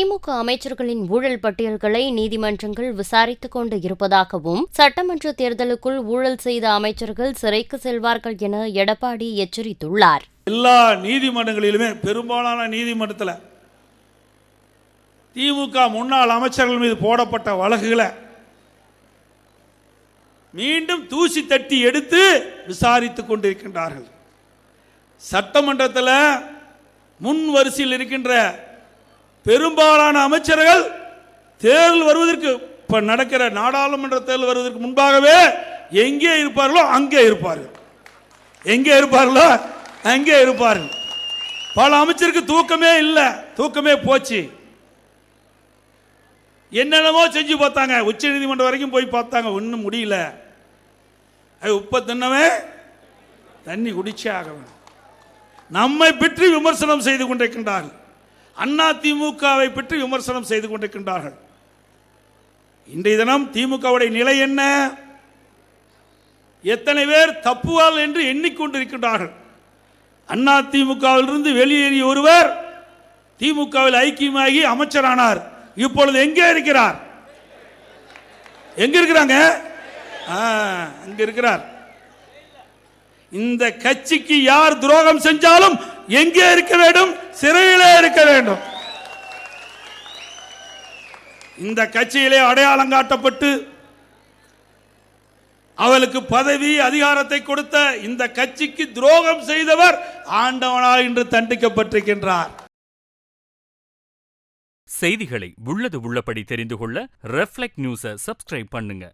திமுக அமைச்சர்களின் ஊழல் பட்டியல்களை நீதிமன்றங்கள் விசாரித்துக் கொண்டு இருப்பதாகவும் சட்டமன்ற தேர்தலுக்குள் ஊழல் செய்த அமைச்சர்கள் சிறைக்கு செல்வார்கள் என எடப்பாடி எச்சரித்துள்ளார். எல்லா நீதிமன்றங்களிலுமே பெரும்பாலான நீதிமன்றத்தில் திமுக முன்னாள் அமைச்சர்கள் மீது போடப்பட்ட வழக்குகளை மீண்டும் தூசி தட்டி எடுத்து விசாரித்துக் கொண்டிருக்கின்றார்கள். சட்டமன்றத்தில் முன் வரிசையில் இருக்கின்ற பெரும்பாலான அமைச்சர்கள் தேர்தல் வருவதற்கு இப்ப நடக்கிற நாடாளுமன்ற தேர்தல் வருவதற்கு முன்பாகவே எங்கே இருப்பார்களோ அங்கே இருப்பார்கள். எங்கே இருப்பார்களோ அங்கே இருப்பார்கள். பல அமைச்சருக்கு தூக்கமே இல்லை. தூக்கமே போச்சு. என்னென்னமோ செஞ்சு பார்த்தாங்க. உச்ச நீதிமன்றம் வரைக்கும் போய் பார்த்தாங்க. ஒன்றும் முடியல. அது உப்ப தின்னவன் தண்ணி குடிச்சே ஆக நம்மை பற்றி விமர்சனம் செய்து கொண்டிருக்கின்றார்கள். அண்ணா திமுகவை பற்றி விமர்சனம் செய்து கொண்டிருக்கின்றார்கள். இன்றைய தினம் திமுகவுடைய நிலை என்ன? எத்தனை பேர் தப்புவால் என்று எண்ணிக்கொண்டிருக்கின்றார்கள். அண்ணா திமுகவிலிருந்து வெளியேறிய ஒருவர் திமுகவில் ஐக்கியமாகி அமைச்சரானார். இப்பொழுது எங்கே இருக்கிறார்? எங்க இருக்கிறாங்க அங்க இருக்கிறார் இந்த கட்சிக்கு யார் துரோகம் செஞ்சாலும் எங்கே இருக்க வேண்டும்? சிறையில் வேண்டும். இந்த கட்சியிலே அடையாளம் காட்டப்பட்டு அவளுக்கு பதவி அதிகாரத்தை கொடுத்த இந்த கட்சிக்கு துரோகம் செய்தவர் ஆண்டவனால் இன்று தண்டிக்கப்பட்டிருக்கின்றார். செய்திகளை உள்ளது உள்ளபடி தெரிந்து கொள்ள ரெஃப்ளெக்ட் நியூஸை சப்ஸ்கிரைப் பண்ணுங்க.